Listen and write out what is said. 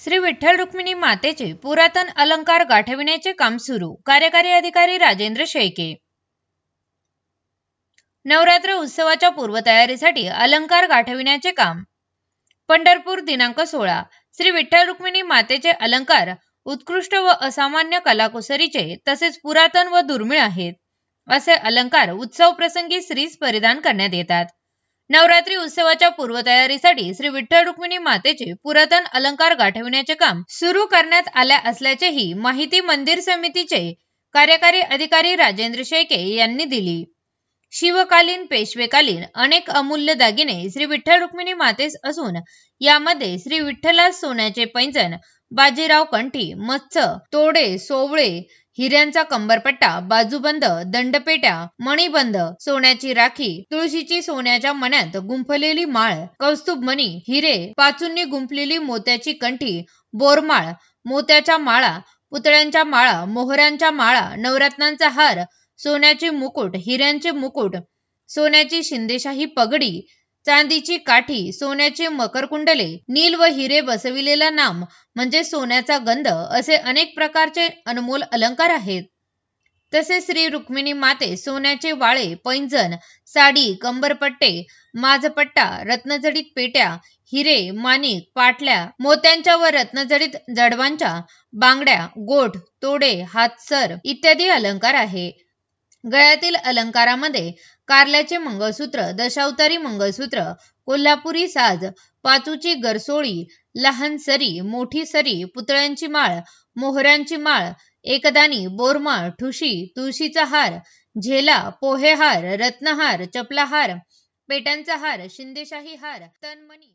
श्री विठ्ठल रुक्मिणी मातेचे पुरातन अलंकार गाठविण्याचे काम सुरू. कार्यकारी अधिकारी राजेंद्र शेळके. नवरात्र उत्सवाच्या पूर्वतयारीसाठी अलंकार गाठविण्याचे काम. पंढरपूर दिनांक सोळा. श्री विठ्ठल रुक्मिणी मातेचे अलंकार उत्कृष्ट व असामान्य कलाकुसरीचे तसेच पुरातन व दुर्मिळ आहेत. असे अलंकार उत्सव प्रसंगी स्त्रीस परिधान करण्यात येतात. नवरात्री उत्सवाच्या पूर्वतयारीसाठी श्री विठ्ठल रुक्मिणी मातेचे पुरातन अलंकार गाठविण्याचे काम सुरू करण्यात आल्या असल्याचेही माहिती मंदिर समितीचे कार्यकारी अधिकारी राजेंद्र शेके यांनी दिली. शिवकालीन पेशवेकालीन अनेक अमूल्य दागिने श्री विठ्ठल रुक्मिणी मातेस असून यामध्ये श्री विठ्ठलास सोन्याचे पैंजण बाजीराव कंठी मत्स्य तोडे सोवळे हिऱ्यांचा कंबरपट्टा बाजूबंद दंडपेट्या मणिबंद सोन्याची राखी तुळशीची सोन्याच्या मण्यात गुंफलेली माळ कौस्तुभ मणी हिरे पाचूंनी गुंफलेली मोत्याची कंठी बोरमाळ मोत्याच्या माळा पुतळ्यांच्या माळा मोहऱ्यांच्या माळा नवरत्नांचा हार सोन्याचे मुकुट हिऱ्यांचे मुकुट सोन्याची शिंदेशाही पगडी चांदीची काठी सोन्याचे मकरकुंडले नील व हिरे बसविलेला नाम म्हणजे सोन्याचा गंध असे अनेक प्रकारचे अनमोल अलंकार आहेत. तसे श्री रुक्मिणी माते सोन्याचे वाळे पैंजण साडी कंबरपट्टे माझपट्टा रत्नजडित पेट्या हिरे माणिक पाटल्या मोत्यांच्या व रत्नजडित जडवांच्या बांगड्या गोठ तोडे हातसर इत्यादी अलंकार आहे. गळ्यातील अलंकारामध्ये कारल्याचे मंगळसूत्र दशावतारी मंगळसूत्र कोल्हापुरी साज पाचूची गरसोळी लहान सरी मोठी सरी पुतळ्यांची माळ मोहऱ्यांची माळ एकदानी बोरमाळ ठुशी तुळशीचा हार झेला पोहेहार रत्नहार चपलाहार पेट्यांचा हार शिंदेशाही हार तनमणी.